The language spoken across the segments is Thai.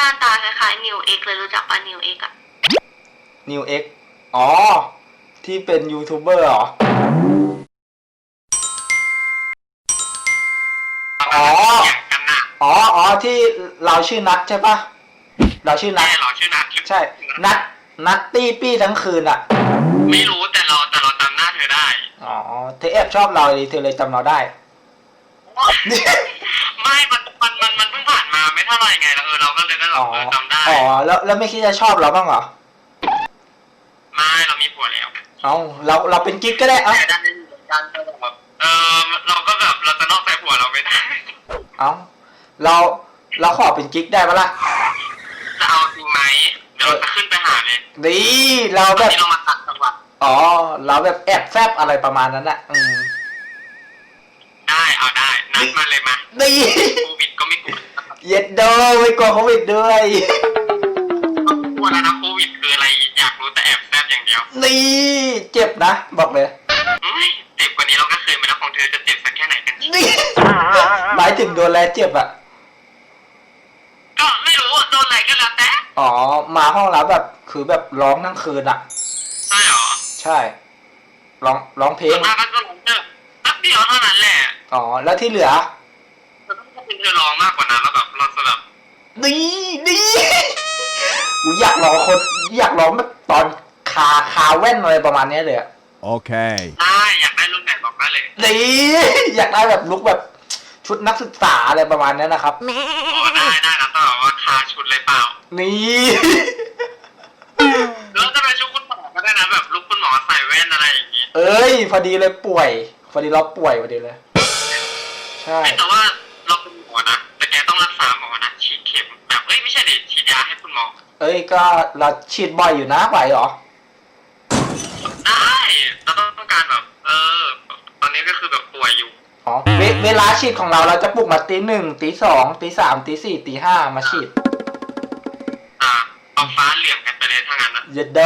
น้าตาคล้ายๆนิวเอ็กเลยรู้จักปะนิวเอ็กอะนิวเอ็กอ๋อ ที่เป็นยูทูบเบอร์เหรอ อ๋อกันน่ะอ๋ออ๋อที่เราชื่อนัทใช่ปะเราชื่อนัแม่ทเราชื่อนัทใช่ นัทนัตตี้ปี้ทั้งคืนอะไม่รู้แต่เราแต่เราจำหน้าเธอได้อ๋อ เธอแอบชอบเราเลยเธอเลยจำเราได้ ไม่ มันมันมันมันเพิ่งผ่าน มาไม่เท่าไหร่ไงแล้วเออเราก็เลยก็แบอ๋บอเออจำได้อ๋อแล้วแล้วไม่คิดจะชอบเราบ้างเหรอไม่เรามีผัวแล้วเอาเราเราเป็นกิ๊กก็ได้เอ้าแต่ด้านนี้ด้านแบบเออเราก็แบบเราจะนอกใจผัวเราไม่ได้เอาเราเราขอเป็นกิ๊กได้ปะล่ะจะเอาจริงไหมเดี๋ยวเราจะขึ้นไปหาเลยดีเราตแบอนบนี้เรามาตัดจังหวะอ๋อเราแบบแอบแซบอะไรประมาณนั้นน่ะอืมได้เอาได้นัดมาเลยมาดีโควิดก็ไม่กลัว เย็ดโดไม่กลัวโควิดด้วย กลัวแล้วนะโควิดคืออะไรอยากรู้แต่แอบแซบอย่างเดียวนี่ เจ็บนะ บอกเลย เฮ้ยเจ็บกว่านี้เราก็เคยมาแล้วของเธอจะเจ็บสักแค่ไหนกันนี่ หมายถึงโดนแล้วเจ็บอะ ก็ไม่รู้โดนอะไรก็แล้วแต่อ๋อ มาห้องเราแบบคือแบบร้องทั้งคืนอะ ใช่หรอใช่ ร้องร้องเพลส่งวนมากก็จะร้องเจอแป๊บเดียวเท่านั้นแหละ อ๋อ แล้วที่เหลือ แต่ถ้าเป็นเธอร้องมากกว่านั้นแล้วแบบเราจะแบบดีดีกูอยากร้องคนอยากร้องแบบตอนคาคาแว่นอะไรประมาณเนี้ยเลยอะ Okay. ได้อยากได้รุ่นไหนบอกได้เลยดีอยากได้แบบลุกแบบชุดนักศึกษาอะไรประมาณเนี้ยนะครับ อ๋อได้ได้แล้วต้องแบบว่าคาชุดเลยเปล่านี่หรือว่าจะเป็นชุดคุณหมอก็ได้นะแบบลุกคุณหมอใส่แว่นอะไรอย่างนี้เอ้ย พอดีเลยป่วย พอดีเราป่วยพอดีเลย ใช่ แต่ว่าเราเป็นห มอนะแต่แกต้องรักษาหมอนะฉีดเข็มแบบเอ้ยไม่ใช่ดิฉีดยาให้คุณหมอ เอ้ยก็เราฉีดบ่อยอยู่นะไหวเหรอ ได้เราต้องการแบบ เออ ตอนนี้ก็คือแบบป่วยอยู่อ๋อเวเวลาฉีดของเราเราจะปลุกมาตีหนึ่งตีสองตีสามตีสี่ตีห้ามาฉีดอ่าเอาฟ้าเหลี่ยมกันไปเลยถ้างั้นนะเย็ดโด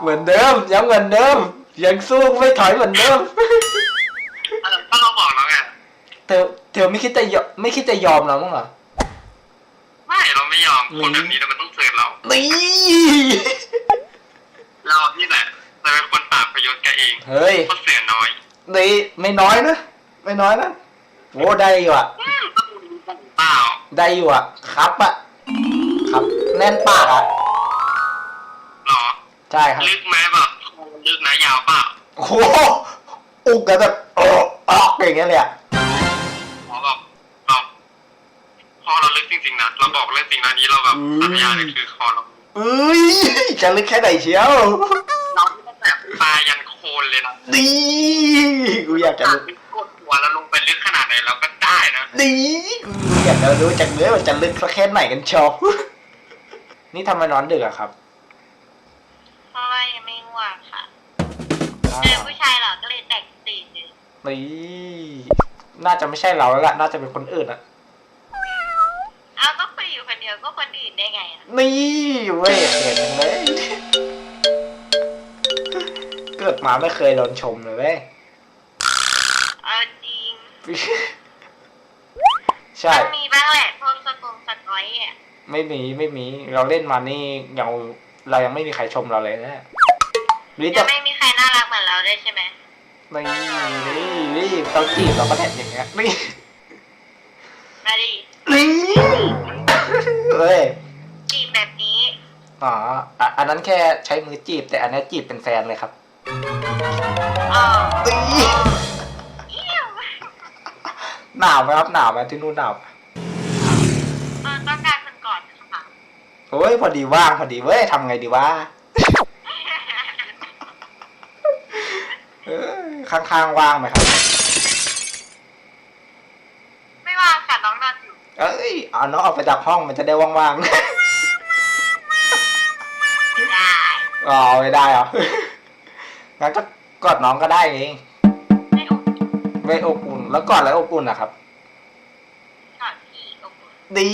เหมือนเดิมยังเหมือนเดิม ยังสู้ไม่ถอยเหมือนเดิม เออก็เราบอกแล้วไงเธอ เธอไม่คิดจะยอมไม่คิดจะยอมเราบ้างเหรอ ไม่เราไม่ยอมคนแบบนี้เดี๋ยวมันต้องเจอเรา นี่เรานี่แหละจะเป็นคนปราบประโยชน์แกเองเฮ้ยเพราะเสือน้อยนี่ไม่น้อยนะไม่น้อยนะโอ้ได้อยู่อะอืมก็ดูดีกันเปล่าได้อยู่อะครับอะครับแน่นปากอะหรอ ใช่ครับ ลึกไหมแบบลึกนะยาวเปล่าโอ้โหอุกกันแบบโอ้ออกอย่างเงี้ยเลยอะ หมอแบบแบบคอเราลึกจริงๆนะเราบอกเรื่องจริงนะนี้เราแบบสัญญาเลยคือคอเราเอ้ยจะลึกแค่ไหนเชียวเราที่ตั้งแต่ปลายยันโคนเลยนะดีกูอยากจะจากลึกกดหัวแล้วลงไปลึกขนาดไหนเราก็ได้นะดีกูอยากจะรู้จังเลยว่าจะลึกสักแค่ไหนกันเชยวนี่ทำไมนอนดึกอะครับเพราะว่ายังไม่ง่วงค่ะเจอผู้ชายเหรอก็เลยแต่งตีนึงนี่ น่าจะไม่ใช่เราแล้วล่ะ น่าจะเป็นคนอื่นอะเอาก็คุยอยู่คนเดียวก็คนอื่นได้ไงอะนี่เว้ยเห็นไหมเกิดมาไม่เคยโดนชมเลยเว้ย เอาจริงใช่ มันมีบ้างแหละพวกสกงสกอยอะไม่มีไม่มี เราเล่นมานี่ยังเรายังไม่มีใครชมเราเลยนะ หรือจะจะไม่มีใครน่ารักเหมือนเราได้ใช่ไหม นี่นี่นี่เราจีบเราก็แทนอย่างเงี้ยนี่มาดินี่เฮ้ยจีบแบบนี้อ๋ออะอันนั้นแค่ใช้มือจีบ แต่อันนี้จีบเป็นแฟนเลยครับอ๋อนี่เอี้ยวหนาวไหมครับหนาวไหมที่นู่นหนาวไหมเออต้องการคนก่อนค่ะโอ้ยพอดีว่างพอดีเว้ยทำไงดีวะเอ้ย ข้างๆว่างไหมครับ ไม่ว่างค่ะน้องนอนอยู่ เอ้ยเอาน้องออกไปจากห้องมันจะได้ว่างๆไม่ได้อ๋อไม่ได้เหรองั้นก็กอดน้องก็ได้ไงไม่อบไม่อบอุ่นแล้วกอดแล้วอบอุ่นนะครับกอดพี่อบอุ่นดี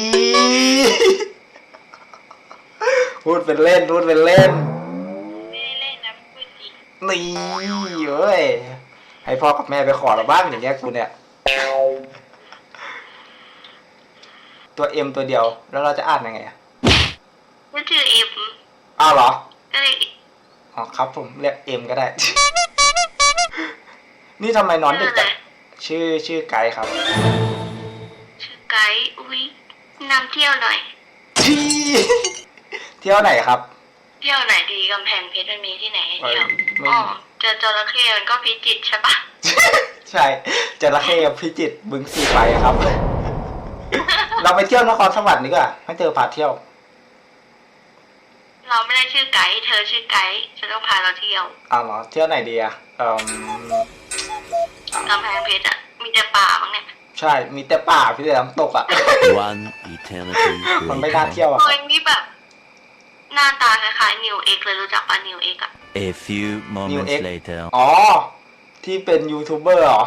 พูดเป็นเล่นพูดเป็นเล่น ไม่ได้เล่นนะพูดจริงนี่เอ้ย ให้พ่อกับแม่ไปขอเราบ้างอย่างเงี้ยกูเนี่ย ตัว M ตัวเดียว แล้วเราจะอ่านยังไงอะก็ชื่อเอ็มอ้าวเหรอก็เลยอ๋อครับผมเรียก M ก็ได้ นี่ทำไมนอนดึกจังชื่อชื่อไกด์ครับชื่อไกด์อุ้ยนำเที่ยวหน่อยที่เที่ยวไหนครับ เที่ยวไหนดีกำแพงเพชรมันมีที่ไหนให้เที่ยวไม่อ๋อเจ อจระเข้มันก็พิจิตรใช่ปะใช่จระเข้กับพิจิตรบึงสีไฟครับ เราไปเที่ยวนครสวรรค์ดีกว่าให้เจอพาเที่ยว เราไม่ได้ชื่อไกด์เธอชื่อไกด์ฉันต้องพาเราเที่ยวอ้าวเหรอเที่ยวไหนดีอะเอ่มกำแพงเพชรอะมีแต่ป่าบ้างเนี่ยใช่ มีแต่ป่าพี่แต่น้ำตกอะ One eternity มันไม่น่า later. เที่ยวอะเฮ้ยนี่แบบ หน้าตาคล้ายๆนิวเอ็กเลยรู้จักป่ะนิวเอ็กอะ A few moments X later. อ๋อ ที่เป็นยูทูบเบอร์เหรอ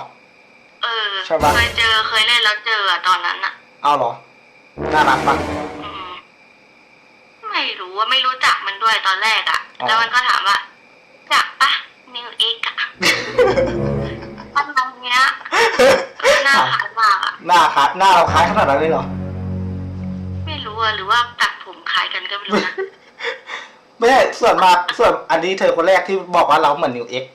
เออ ใช่ปะ เคยเจอเคยเล่นแล้วเจออะตอนนั้นอะอ้าวเหรอ น่ารักปะ อืมไม่รู้ว่าไม่รู้จักมันด้วยตอนแรกอะอ๋อ แล้วมันก็ถามว่าจักปะนิวเอ็กอะมันตรงเนี้ยหน้าขายมากอะหน้าคล้ายหน้าเราคล้ายขนาดนั้นเลยเหรอ ไม่รู้อะหรือว่าตัดผมคล้ายกันก็ไม่รู้นะ ไม่ใช่ส่วนมากส่วนอันนี้เธอคนแรกที่บอกว่าเราเหมือนนิวเอ็ก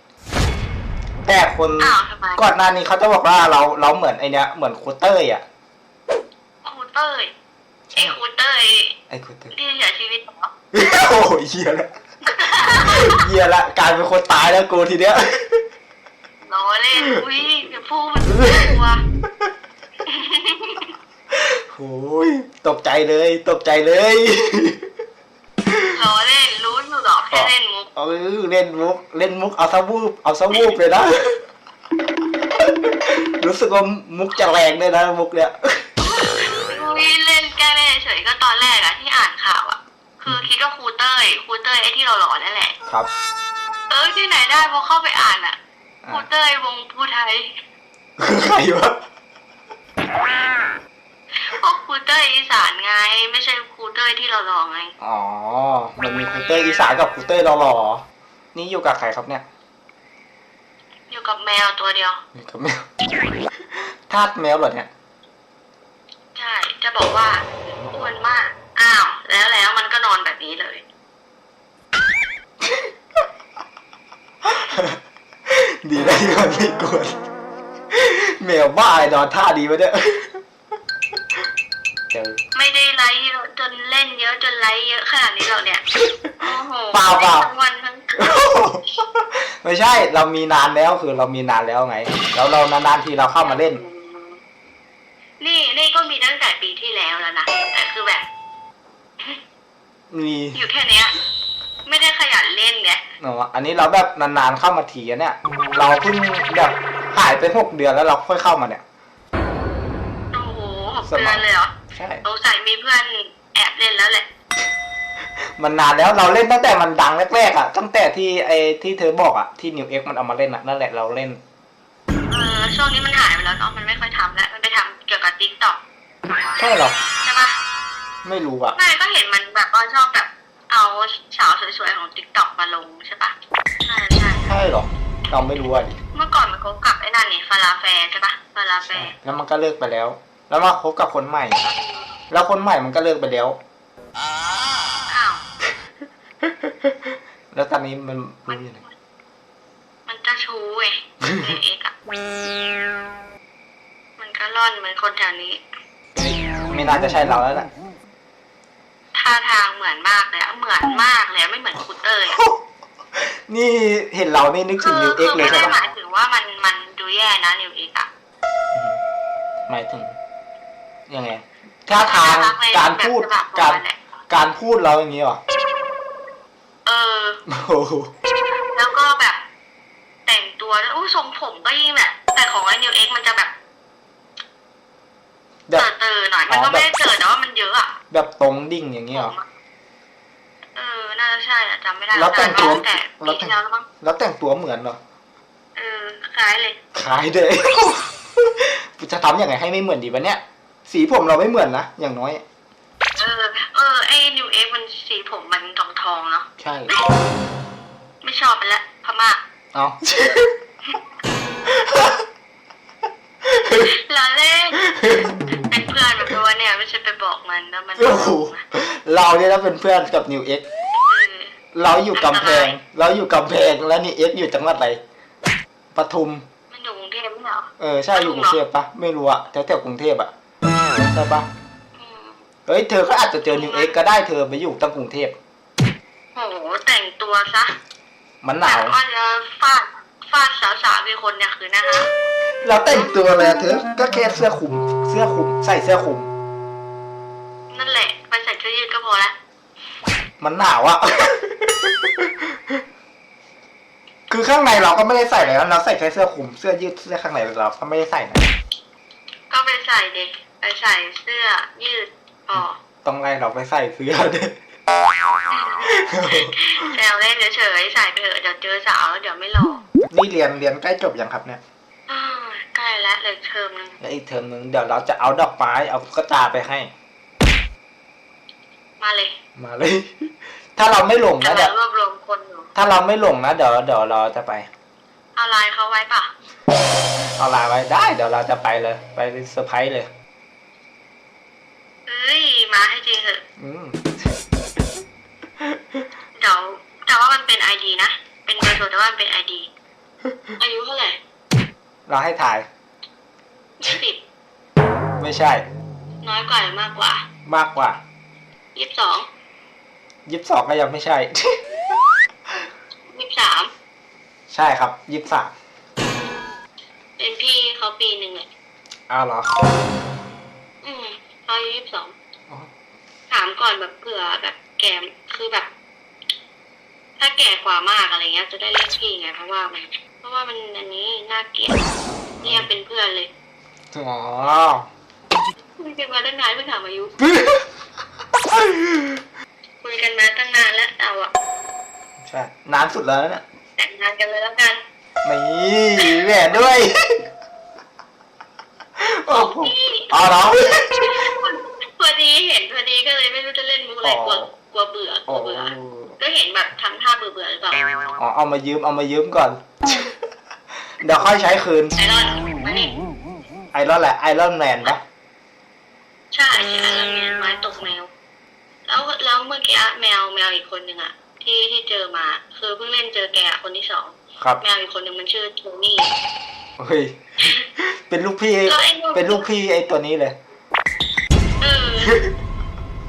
แต่คนอ้าวทำไมก่อนหน้านี้เขาจะบอกว่าเราเราเหมือนไอเนี้ยเหมือนครูเต้ยอะครูเต้ยไอ้ครูเต้ยไอครูเต้ยที่เสียชีวิตเหรอโอ้ยเหี้ยละเหี้ยละกลายเป็นคนตายแล้วกูทีเนี้ยล้อเล่นอุ้ยอย่าพูดมันกลัวโอ้ยตกใจเลย ตกใจเลยล้อเล่นรู้อยู่หรอ กแค่เล่นมุกเออเล่นมุก เล่นมุก เอาซะวูบเอาซะวูบเลยนะ รู้สึกว่ามุกจะแรงเลยนะมุกเนี้ยอุ้ยเล่นแกล้งเล่นเฉยๆก็ตอนแรกอะที่อ่านข่าวอะคือคิดว่าครูเต้ยครูเต้ยไอ้ที่เราหล่อนั่นแหละ ครับ เออที่ไหนได้พอเข้าไปอ่านอะครูเต้ยวงภูไทยใครวะพวกครูเต้ยอีสานไง ไม่ใช่ครูเต้ยที่เราหล่อไงอ๋อ มันมีครูเต้ยอีสานกับครูเต้ยหล่อๆนี่อยู่กับใครครับเนี่ย อยู่กับแมวตัวเดียว อยู่กับแมวทาสแมวเหรอเนี่ย ใช่ จะบอกว่าอ้วนมาก อ้าว แล้วแล้วมันก็นอนแบบนี้เลย ดีได้ที่มันไม่กวนแมวบ้าไอ้นอนท่าดีวะเนี่ยเจอ ไม่ได้ไลฟ์เยอะจนเล่นเยอะจนไลฟ์เยอะขนาดนี้หรอกเนี่ย โอ้โหเปล่าเปล่า ทั้งวันทั้งคืนไม่ใช่เรามีนานแล้วคือเรามีนานแล้วไง แล้วเรานานๆทีเราเข้ามาเล่น นี่นี่ก็มีตั้งแต่ปีที่แล้วแล้วนะแต่คือแบบ มีอยู่แค่เนี้ย ไม่ได้ขยันเล่นไงเนาะอันนี้เราแบบนานๆเข้ามาทีอะเนี่ย เราเพิ่งแบบหายไปหกเดือนแล้วเราค่อยเข้ามาเนี่ย โอ้โหหกสมัเดืยอนเลยเหรอ ใช่สงสัยมีเพื่อนแอบเล่นแล้วแหละ มันนานแล้วเราเล่นตั้งแต่มันดังแรกๆอะ ตั้งแต่ที่ไอ้ที่เธอบอกอะที่นิวเอ็กมันเอามาเล่นอะนั่นแหละเราเล่น เออช่วงนี้มันหายไปแล้วเนาะมันไม่ค่อยทำแล้ว มันไปทำเกี่ยวกับติ๊กต็อกใช่เหรอใช่ปะไม่รู้อะไม่ก็เห็นมันแบบว่าชอบแบบ เอาสาวสวยๆของติ๊กต็อกมาลงใช่ปะใช่ใช่ใช่เหรอเราไม่รู้อะดิเมื่อก่อนมันคบกับไอ้นั่นนี่ฟาลาแฟร์ใช่ปะฟาลาแฟใช่ร์แล้วมันก็เลิกไปแล้ว แล้วมาคบกับคนใหม่แล้วคนใหม่มันก็เลิกไปแล้ว อ้าว แล้วตอนนี้มันมันอยู่ไหนมันเจะชู้เว้ยเอเอกอะมันก็ร่อนเหมือนคนแถวนี้ ไม่น่าจะใช่เราแล้วแหละท่าทางเหมือนมากเลยอะเหมือนมากเลยอะไม่เหมือนคูเตอร์อะนี่เห็นเรานี่นึกถึคืงอนิวเอ็คืกอเลยไม่ใช่ได้หปะมายถึงว่ามันมันดูแย่นะนิวเอกอะหมายถึง ยังไงท่าทางการพูดแบบฉบับของการมันแหละการพูดเราอย่างนี้เหรอเออโอ้โหแล้วก็แบบ แต่งตัวแล้วอู้ทรงผมก็ยิ่งแบบแต่ของไอ้นิวเอ็กมันจะแบบแบเติบร์เตอร์หน่อยมันก็ไม่ได้เติร์แต่ว่ามันเยอะอะแบบตรงดิ่งอย่างนี้เหรอผมอะเออน่าจะใช่อะจำไม่ได้แล้วแต่งตัวนานมากแต่ปีที่แล้วแล้วมั้งแล้วแต่งตัวเหมือนเหรอเออคล้ายเลยคล้ายเลยจะทำยังไงให้ไม่เหมือนดีวะเนี่ย สีผมเราไม่เหมือนนะ อย่างน้อย เออ เออไอ้นิวเอ็กมันสีผมมันทองทองๆเนาะ ใช่ ไม่ชอบไปแล้วพม่าเอาล้อเล่นเป็นเพื่อนมันด้วยเนี่ยไม่ใช่ไปบอกมันแล้วมันโอ้โหเราเนี่ยนะเป็นเพื่อนกับนิวเอ็กเออเราอยู่กำแพง เราอยู่กำแพงแล้วนิวเอ็กอยู่จังหวัดอะไรปทุม มันอยู่กรุงเทพไม่ใช่เหรอ เออใช่อยู่กรุงเทพปะไม่รู้อะแถวแถวๆกรุงเทพอะ ใช่ปะอืมเฮ้ยเธอก็อาจจะเจอนิวเอ็กก็ได้เธอไปอยู่ตั้งกรุงเทพโหแต่งตัวซะมันหนาวแต่ว่าจะฟาดฟาดสาวๆมีคนเนี่ยคือนะคะเราแต่งตัวเลยอะเธอ ก็แค่เสื้อคลุม เสื้อคลุม ใส่เสื้อคลุม นั่นแหละไปใส่เสื้อยืดก็พอละมันหนาวอะคือข้างในเราก็ไม่ได้ใส่เลยนะเราใส่แค่เสื้อคลุมเสื้อยืดเสื้อข้างในเราก็ไม่ได้ใส่นะก็ไปใส่เด็ก ไปใส่เสื้อยืดพอต้องไล่เราไปใส่เสื้อเด้แซวเล่นเฉยๆใส่ไปเถอะเดี๋ยวเจอสาวแล้วเดี๋ยวไม่หลอกนี่เรียนเรียนใกล้จบยังครับเนี่ยอ้าวใกล้แล้วเลยเทอมนึงแล้วอีกเทอมนึงเดี๋ยวเราจะเอาดอกไม้เอาตุ๊กตาไปให้ มาเลยมาเลย ถ้าเราไม่หลงกำนะลัเดี๋ยงวรวบรวมคนอยู่ถ้าเราไม่หลงนะเดี๋ยวเดี๋ยวเราจะไป เอาไลน์เขาไว้ปะเอาไลน์ไว้ได้ เดี๋ยวเราจะไปเลย ไปเซอร์ไพรส์เลย เอ้ยมาให้จริง เถอะอืมเดี๋ยวแต่ว่ามันเป็นไอดีนะ เป็นเบอร์โทรแต่ว่ามันเป็นไอดีอายุเท่าไหร่เราให้ถ่ายยี่สิบไม่ใช่ น้อยกว่าหรือมากกว่ามากกว่ายี่สิบสองยี่สิบสองก็ยังไม่ใช่ยี่สิบสามใช่ครับยี่สิบสามเป็นพี่เขาปีหนึ่งเลยอ้าวเหรอ อืมเขาอายุยี่สิบสองอ๋อถามก่อนแบบเผื่อแบบแก่คือแบบ ถ้าแก่กว่ามากอะไรเงี้ย จะได้เรียกพี่ไงเพราะว่ามันเพราะว่ามันอันนี้น่าเกลียดเนี่ยเป็นเพื่อนเลยอ๋อคุยกันมาตั้งนานเพิ่งถามอายุคุยกันมาตั้งนานแล้วเราอะใช่นานสุดแล้วเนี่ยแต่งงานกันเลยแล้วกันนี่มีแหวนด้วยโอ้โหอ๋อเหรอพอดีเห็นพอดีก็เลยไม่ รู้จะเล่นมุกอะไรกลัวกลัวเบื่อกลัโอ้วเบื่อก็เห็นแบบทำท่าเบื่อเบื่อๆหรือเปล่าอ๋อเอามายืมเอามายืมก่อน เดี๋ยวค่อยใช้คืน ไอรอนมานี่ไอรอนแหละไอรอนแมนปะใช่ใช่แล้วเนี่ยไม้ตกแมว แล้วแล้วเมื่อกี้แมวแมวอีกคนหนึ่งอะที่ที่เจอมา คือเพิ่งเล่นเจอแกคนที่สองครับแมวอีกคนหนึ่งมันชื่อโทนี่เฮ้ยเป็นลูกพี่แล้วไอ้ลูกเป็นลูกพี่ไอตัวนี้เลยเออ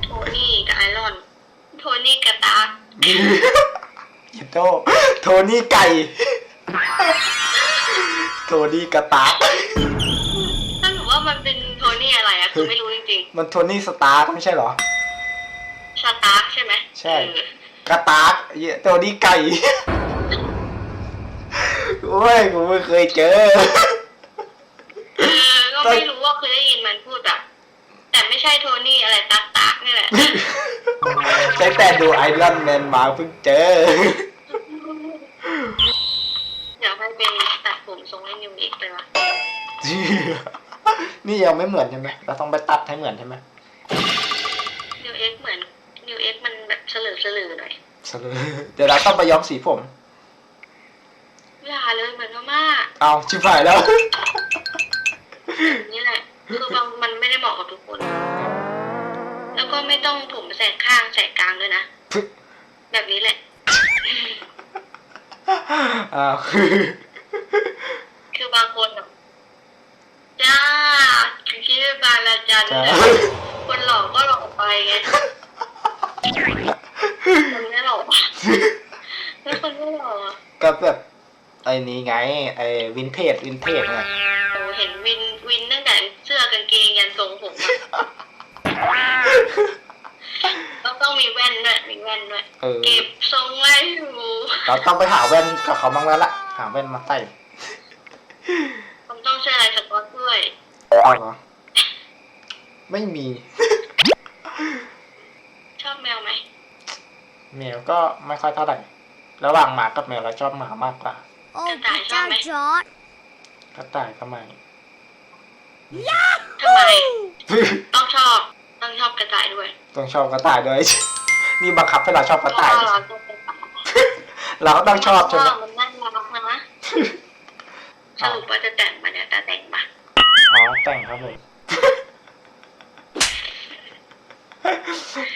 โทนี่กับไอรอน โทนี่กับตาร์ค ยิโตโทนี่ไก่ โทนี่กระตากถ้าหนูว่ามันเป็นโทนี่อะไรอะคือไม่รู้จริงมันโทนี่สตาร์กไม่ใช่เหรอ ๆ สตาร์คใช่ไหมใช่ เออกระตากเหี้ยโทนี่ไก่โอ้ยกูไม่เคยเจอ เออก็ไม่รู้ว่าคือได้ยินมันพูดแบบ แต่ไม่ใช่โทนี่อะไรตักตักนี่แหละตั้ง แต่ดูไอรอนแมนมาเพิ่งเจอ เดี๋ยวให้เป็นตัดผมทรงให้นิวเอกไปวะนี่ยังไม่เหมือนใช่ไหมเราต้องไปตัดให้เหมือนใช่ไหมนิวเอกเหมือนนิวเอกมันแบบเฉลือเฉลือหน่อยเฉลยเดี๋ยวเราต้องไปย้อมสีผมอย่าเลยเหมือนมากเอาชิบหายแล้วๆนี่แหละ คือบางมันไม่ได้เหมาะกับทุกคน แล้วก็ไม่ต้องผมแสกข้างแสกกลางด้วยนะ แบบนี้แหละ อ้าวคือบางคนแบบจ้าคิดว่าบางละจันจ้าคนหลอกก็หลอกไปไงคนไม่หลอกอะแล้วคนไม่หลอกอะก็แบบไอ้นี้ไง ไอ้วินเทจวินเทจไง โอ้เห็นวินวินตั้งแต่เสื้อกางเกงยันทรงผมอะ แล้วต้องมีแว่นด้วยมีแว่นด้วยเออ เก็บทรงไว้อยู่เราต้องไปหาแว่นกับเขาบ้างแล้วล่ะ หาแว่นมาใส่ผมต้องใช้อะไรสกอตด้วยเอาเหรอไม่มี ชอบแมวไหมแมวก็ไม่ค่อยเท่าไหร่ ระหว่างหมากับแมวเราชอบหมามากกว่า โอ้พระเจ้าจอร์ดกระต่ายก็ไม่ทำไมต้องชอบ ต้องชอบกระต่ายด้วยต้องชอบกระต่ายด้วย นี่บังคับให้เราชอบกระต่ายเราต้องก็ต้องชอบใช่ไหมมันน่ารักนะสรุปว่าจะแต่งมาเนี่ยจะแต่งมาอ๋อแต่งครับผม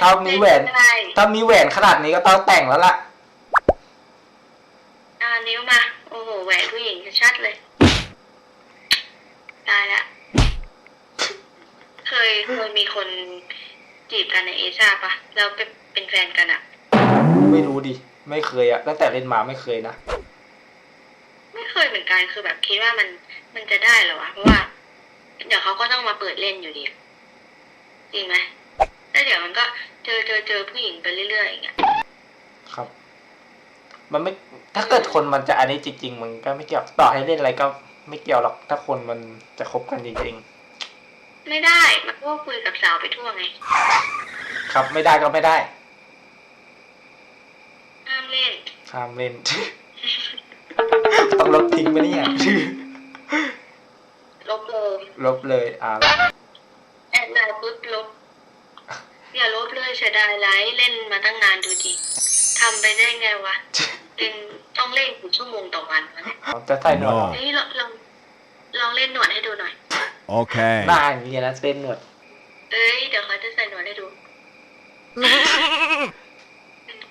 ถ้ามีแหวน ถ้ามีแหวนขนาดนี้ก็ต้องแต่งแล้วล่ะ จีบกันในเอซ่าปะแล้วเป็นเป็นแฟนกันอะไม่รู้ดิ ไม่เคยอะตั้งแต่เล่นมาไม่เคยนะ ไม่เคยเหมือนกันคือแบบคิดว่ามันมันจะได้เหรอวะเพราะว่า เดี๋ยวเขาก็ต้องมาเปิดเล่นอยู่ดีจริงไหมแล้วเดี๋ยวมันก็เจอเจอเจอผู้หญิงไปเรื่อยๆอย่างเงี้ยครับ มันไม่ถ้าเกิดคนมันจะอันนี้จริงๆมันก็ไม่เกี่ยวต่อให้เล่นอะไรก็ไม่เกี่ยวหรอกถ้าคนมันจะคบกันจริงไม่ได้มันก็คุยกับสาวไปทั่วไงๆ ครับไม่ได้ก็ไม่ได้ห้ามเล่นห้ามเล่น ต้องลบทิ้งไปเนี่ยลบเลยลบเลยอ่าแอดไลน์ปุ๊บลบอย่าลบเลยเสียดายไลฟ์เล่นมาตั้งนานดูดิทำไปได้ไงวะเป็นต้องเล่นกี่ชั่วโมงต่อวันวะเนี่ยผมจะใส่หนวด No เฮ้ยลองลองลองเล่นหนวดให้ดูหน่อย Okay. หน้าอย่างนี้นะเส้นหนวด เอ้ย เดี๋ยวเขาจะใส่หนวดให้ดู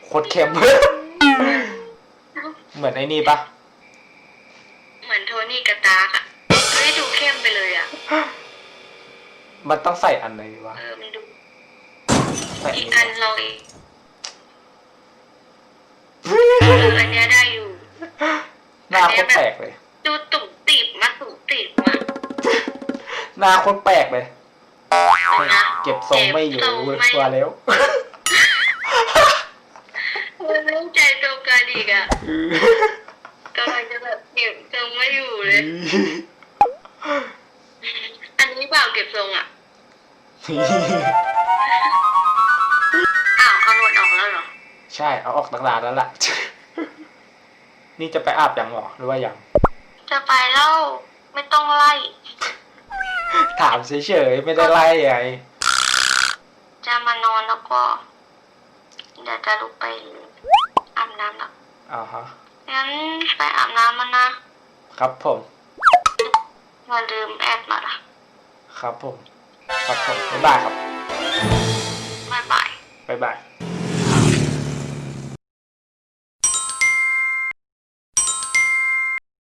โคตรเข้มเหมือนไอ้นี่ปะเหมือนโทนี่กระตากอะเฮ้ยดูเข้มไปเลยอะมันต้องใส่อันไหนวะเออมันดูใส่อีอักนอันี้นลองอีกเอออันเนี้ยได้อยู่ หน้าโคตรแปลกเลย ดูตุ่มตีบมาตุ่มตีบมาหน้าโคตรแปลกเลย นะเก็บทรงไม่อยู่เก็บทรงไม่ตัวแล้ว เออไม่ใจตรงกัน อีกอะกำลังจะแบบเก็บทรงไม่อยู่เลย อันนี้เปล่าเก็บทรงอะอ้าวเอาหนวดออกแล้วเหรอ ใช่เอาออกตั้งนานแล้วล่ะ นี่จะไปอาบยังหรอหรือว่ายัง จะไปแล้วไม่ต้องไล่ ถามเฉยๆไม่ได้ไล่ไงจะมานอนแล้วก็ เดี๋ยวจะลุกไปอาบน้ำแล้ว อ่าฮะ งั้นไปอาบน้ำมันนะ ครับผมอย่าลืมแอดมาละครับผม ครับผมบ๊ายบายครับ บ๊ายบาย บ๊ายบาย